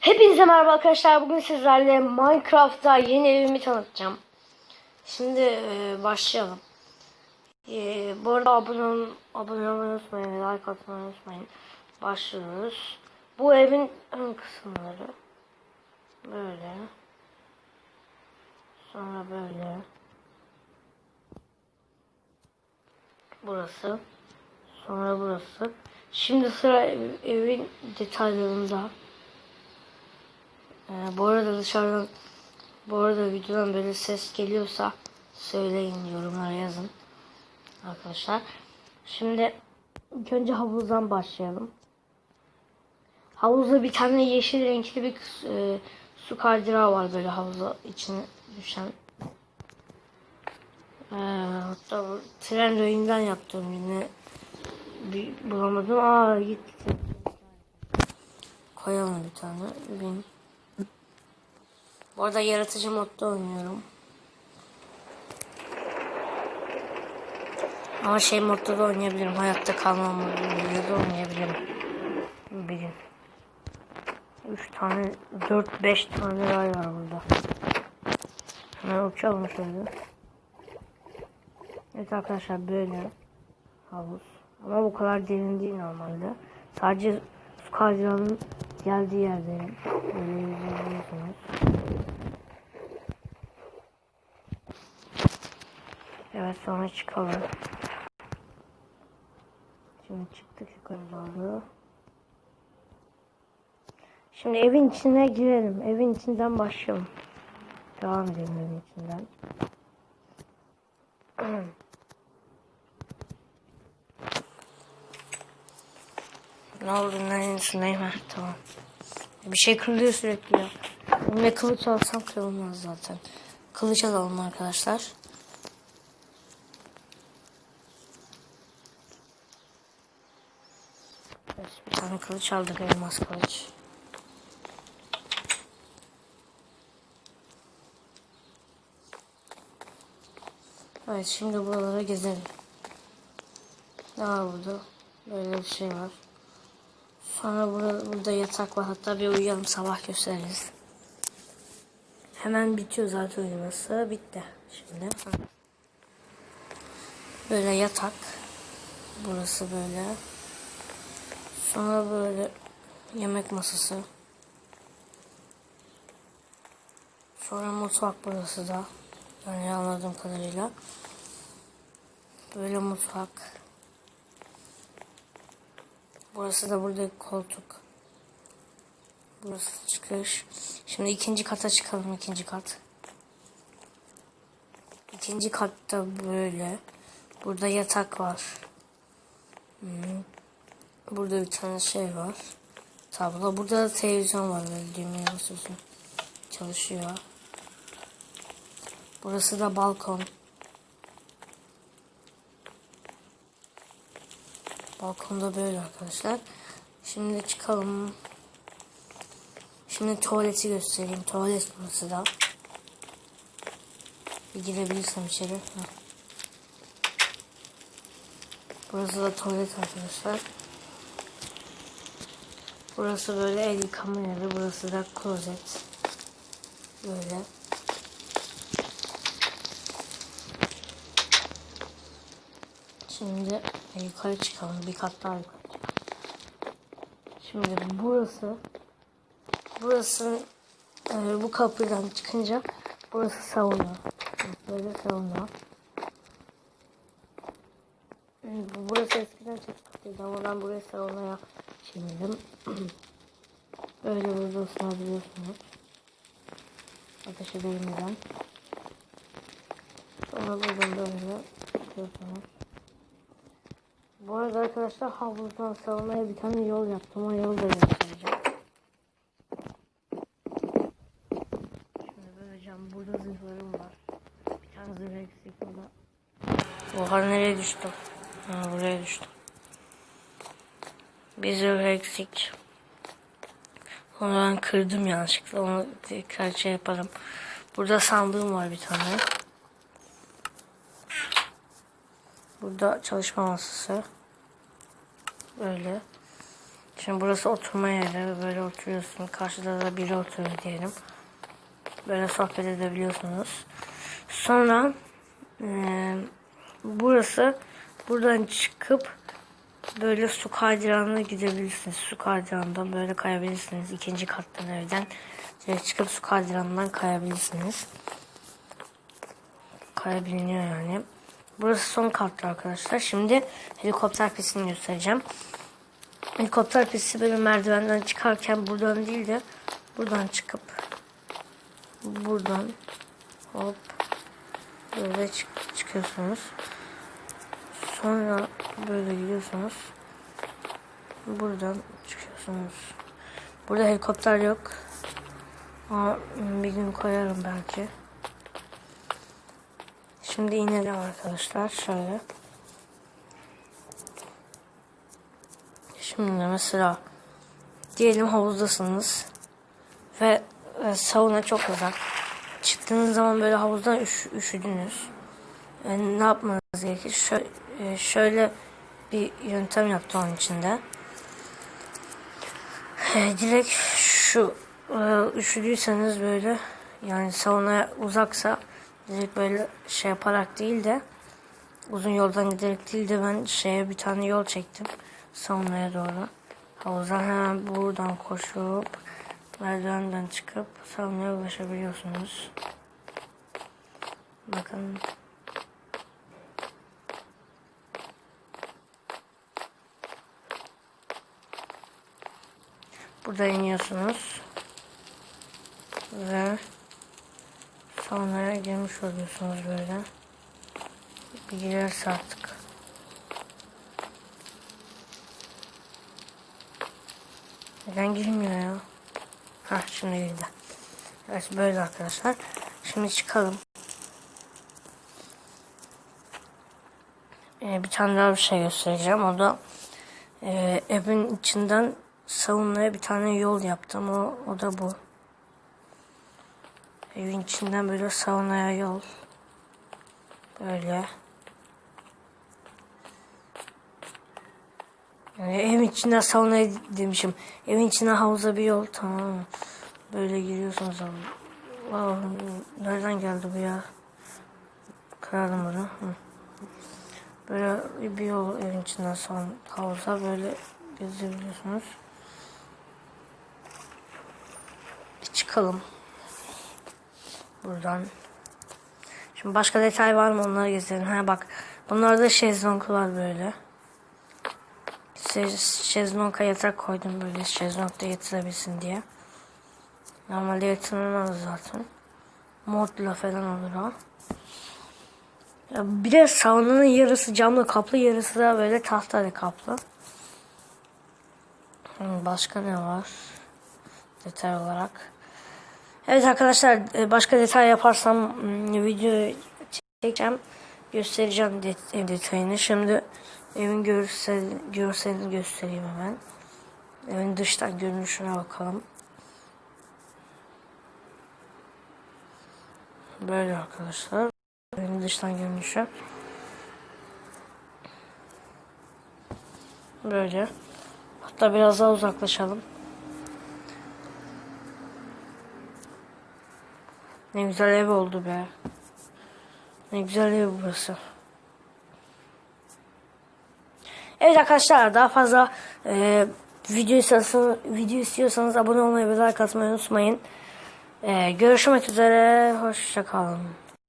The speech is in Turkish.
Hepinize merhaba arkadaşlar. Bugün sizlerle Minecraft'ta yeni evimi tanıtacağım. Şimdi e, başlayalım. E, bu arada abone, ol- abone olmayı unutmayın, like atmayı unutmayın. Başlıyoruz. Bu evin ön kısımları. Böyle. Sonra böyle. Burası. Sonra burası. Şimdi sıra ev- evin detaylarında. Ee, bu arada dışarıdan bu arada videodan böyle ses geliyorsa söyleyin yorumlara yazın arkadaşlar. Şimdi ilk önce havuzdan başlayalım. Havuzda bir tane yeşil renkli bir e, su kaydırağı var böyle havuza içine düşen. Ee, hatta bu tren rayından yaptım yine bir bulamadım. Aa gitti. Koyalım bir tane. Bin. Bu arada yaratıcı modda oynuyorum. Ama şey modda da oynayabilirim. Hayatta kalma modunda da oynayabilirim. Bir gün. 3 tane, 4-5 tane ray var burada. Hemen uçalım şöyle. Evet arkadaşlar böyle havuz. Ama bu kadar derin değil normalde. Sadece su kaydırağının geldiği yüzebiliyorsunuz. Evet sonra çıkalım. Şimdi çıktık yukarı doğru. Şimdi evin içine girelim. Evin içinden başlayalım. Devam edelim evin içinden. ne oldu? Üstündeyim? Heh, tamam. Bir şey kırılıyor sürekli ya. Ve kılıç alsam kırılmaz zaten. Kılıç alalım arkadaşlar. Evet, bir tane kılıç aldık elmas kılıç. Evet şimdi buralara gezelim. Ne var burada? Böyle bir şey var. Sonra burada, burada yatak var. Hatta bir uyuyalım sabah gösteririz. Hemen bitiyor zaten uyuması. Bitti. Şimdi. Böyle yatak. Burası böyle. Sonra böyle yemek masası. Sonra mutfak burası da. Yani anladığım kadarıyla. Böyle mutfak. Burası da burada koltuk. Burası çıkış. Şimdi ikinci kata çıkalım ikinci kat. İkinci katta böyle. Burada yatak var. Hmm. Burada bir tane şey var. Tablo. Burada da televizyon var böyle düğmeye basıyorsun. Çalışıyor. Burası da balkon. Balkonda böyle arkadaşlar. Şimdi çıkalım. Şimdi tuvaleti göstereyim. Tuvalet burası da. Bir girebilirsem içeri. Heh. Burası da tuvalet arkadaşlar. Burası böyle el yıkama yeri. Burası da klozet. Böyle. Şimdi yukarı çıkalım. Bir kat daha yukarı. Şimdi burası burası e, bu kapıdan çıkınca burası sauna. Böyle sauna. E, bu- Burası eskiden çok kötüydü ama ben buraya saunaya çevirdim. Böyle burada ısınabiliyorsunuz. Ateşe değmeden. Sonra buradan böyle çıkıyorsunuz. Bu arada arkadaşlar havuzdan saunaya bir tane yol yaptım. O yolu da göstereceğim. Şimdi böyle cam burada zırhlarım var. Bir tane zırh eksik o da. Oha nereye düştüm? Ha, buraya düştüm. Bir zırh eksik. Onu ben kırdım yanlışlıkla. Onu tekrar şey yaparım. Burada sandığım var bir tane. Burada çalışma masası. Böyle. Şimdi burası oturma yeri. Böyle oturuyorsun. Karşıda da biri oturuyor diyelim. Böyle sohbet edebiliyorsunuz. Sonra eee, burası buradan çıkıp böyle su kaydıranına gidebilirsiniz. Su kaydıranından böyle kayabilirsiniz. İkinci kattan evden direkt çıkıp su kaydıranından kayabilirsiniz. Kayabiliyor yani. Burası son katta arkadaşlar. Şimdi helikopter pistini göstereceğim. Helikopter pisti böyle merdivenden çıkarken buradan değil de buradan çıkıp buradan hop böyle çık- çıkıyorsunuz. Sonra böyle gidiyorsunuz. Buradan çıkıyorsunuz. Burada helikopter yok. Ama bir gün koyarım belki. Şimdi inelim arkadaşlar. Şöyle. Şimdi mesela diyelim havuzdasınız ve e, sauna çok uzak. Çıktığınız zaman böyle havuzdan üş, üşüdünüz. E, ne yapmanız gerekir? Şö- e, şöyle bir yöntem yaptı onun içinde. E, direkt şu e, üşüdüyseniz böyle yani sauna uzaksa direkt böyle şey yaparak değil de uzun yoldan giderek değil de ben şeye bir tane yol çektim saunaya doğru. Havuzdan hemen buradan koşup merdivenden çıkıp saunaya ulaşabiliyorsunuz. Bakın Burada iniyorsunuz. Ve saunaya girmiş oluyorsunuz böyle. Bir girerse artık. Neden girmiyor ya? Ha şimdi girdi. Evet böyle arkadaşlar. Şimdi çıkalım. Ee, bir tane daha bir şey göstereceğim. O da e, evin içinden savunmaya bir tane yol yaptım. O, o da bu. Evin içinden böyle saunaya yol. Böyle. Yani evin içinden saunaya demişim. Evin içine havuza bir yol tamam? Böyle giriyorsunuz abi. Wow, nereden geldi bu ya? Kırarım bunu. Böyle bir yol evin içinden son havuza böyle gezebiliyorsunuz. Bir çıkalım. Buradan. Şimdi başka detay var mı onları gezelim. Ha bak. Bunlarda şezlonglar böyle. Şez- Şezlong'a yatak koydum böyle şezlongda yatırabilsin diye. Normalde yatırılmaz zaten. Modla falan olur o. Bir de saunanın yarısı camla kaplı yarısı da böyle tahtayla kaplı. Başka ne var? Detay olarak. Evet arkadaşlar e, başka detay yaparsam hmm, video çekeceğim. Göstereceğim ev detayını. Şimdi evin görsel, görselini göstereyim hemen. Evin dıştan görünüşüne bakalım. Böyle arkadaşlar. Evin dıştan görünüşü. Böyle. Hatta biraz daha uzaklaşalım. Ne güzel ev oldu be. Ne güzel ev burası. Evet arkadaşlar daha fazla e, video istiyorsanız, video istiyorsanız abone olmayı ve like atmayı unutmayın. E, görüşmek üzere. Hoşçakalın.